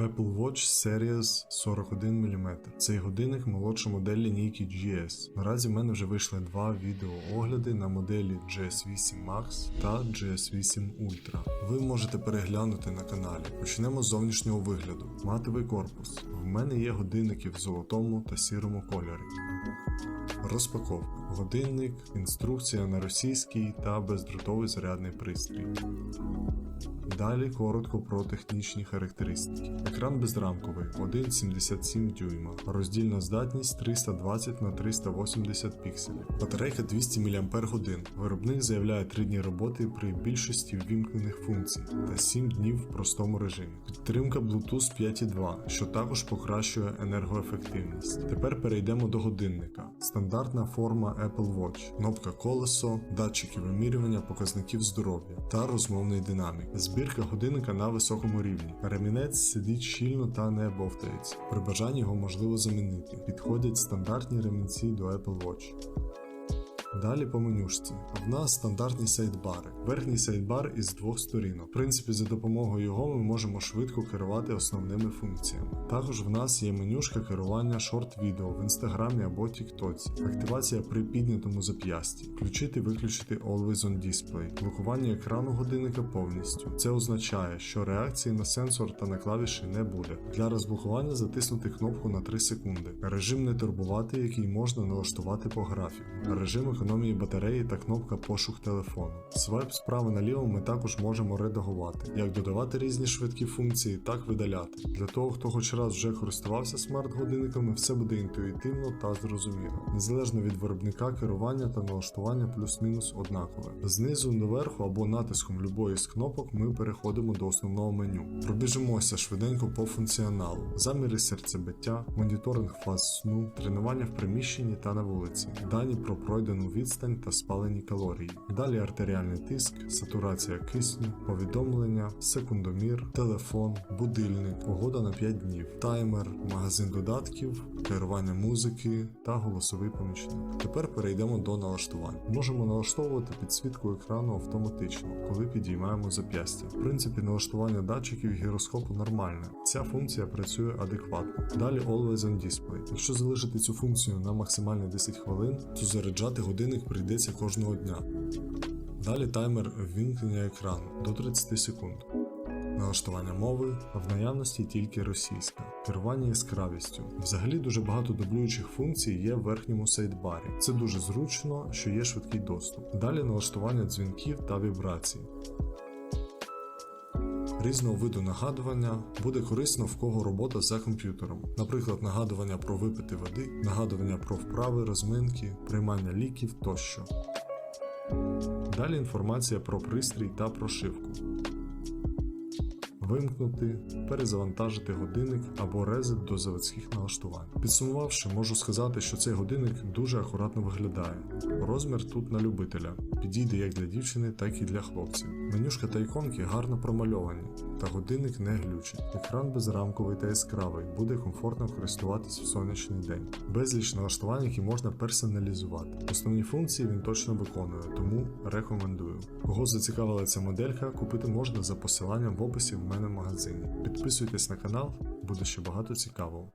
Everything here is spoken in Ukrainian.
Apple Watch Series 41 мм. Цей годинник молодша модель лінійки GS. Наразі в мене вже вийшли два відеоогляди на моделі GS8 Max та GS8 Ultra. Ви можете переглянути на каналі. Почнемо з зовнішнього вигляду. Матовий корпус. В мене є годинники в золотому та сірому кольорі. Розпаковка. Годинник, інструкція на російській та бездротовий зарядний пристрій. Далі коротко про технічні характеристики. Екран безрамковий 1,77 дюйма. Роздільна здатність 320 на 380 пікселів. Батарейка 200 мАч. Виробник заявляє 3 дні роботи при більшості ввімкнених функцій та 7 днів в простому режимі. Підтримка Bluetooth 5.2, що також покращує енергоефективність. Тепер перейдемо до годинника. Стандартна форма Apple Watch, кнопка колесо, датчики вимірювання показників здоров'я та розмовний динамік. Збірка годинника на високому рівні. Ремінець сидить щільно та не бовтається. При бажанні його можливо замінити. Підходять стандартні ремінці до Apple Watch. Далі по менюшці. В нас стандартні сайдбари. Верхній сайдбар із двох сторінок. В принципі, за допомогою його ми можемо швидко керувати основними функціями. Також в нас є менюшка керування шорт-відео в інстаграмі або тіктоці, активація при піднятому зап'ясті, включити виключити Always on Display, блокування екрану годинника повністю. Це означає, що реакції на сенсор та на клавіші не буде. Для розблокування затиснути кнопку на 3 секунди. Режим не турбувати, який можна налаштувати по графіку. Режим економії батареї та кнопка пошук телефону. Свайп справа наліво ми також можемо редагувати, як додавати різні швидкі функції, так видаляти. Для того, хто хоч раз вже користувався смарт-годинниками, все буде інтуїтивно та зрозуміло. Незалежно від виробника керування та налаштування плюс-мінус однакове. Знизу доверху або натиском любої з кнопок ми переходимо до основного меню. Пробіжимося швиденько по функціоналу: заміри серцебиття, моніторинг фаз сну, тренування в приміщенні та на вулиці, дані про пройдену відстань та спалені калорії. Далі артеріальний тиск, сатурація кисню, повідомлення, секундомір, телефон, будильник, погода на 5 днів, таймер, магазин додатків, керування музики та голосовий помічник. Тепер перейдемо до налаштувань. Можемо налаштовувати підсвітку екрану автоматично, коли підіймаємо зап'ястя. В принципі, налаштування датчиків гіроскопу нормальне. Ця функція працює адекватно. Далі Always on Display. Якщо залишити цю функцію на максимальні 10 хвилин, то заряджати годинник прийдеться кожного дня. Далі таймер ввімкнення екрану до 30 секунд. Налаштування мови, в наявності тільки російська. Керування яскравістю. Взагалі дуже багато дублюючих функцій є в верхньому сайдбарі. Це дуже зручно, що є швидкий доступ. Далі налаштування дзвінків та вібрацій. Різного виду нагадування буде корисно в кого робота за комп'ютером, наприклад, нагадування про випити води, нагадування про вправи, розминки, приймання ліків тощо. Далі інформація про пристрій та прошивку. Вимкнути, перезавантажити годинник або резет до заводських налаштувань. Підсумувавши, можу сказати, що цей годинник дуже акуратно виглядає. Розмір тут на любителя, підійде як для дівчини, так і для хлопців. Менюшка та іконки гарно промальовані, та годинник не глючить. Екран безрамковий та яскравий, буде комфортно користуватись в сонячний день. Безліч налаштувань, які можна персоналізувати. Основні функції він точно виконує, тому рекомендую. Кого зацікавила ця моделька, купити можна за посиланням в описі в мене в магазині. Підписуйтесь на канал, буде ще багато цікавого.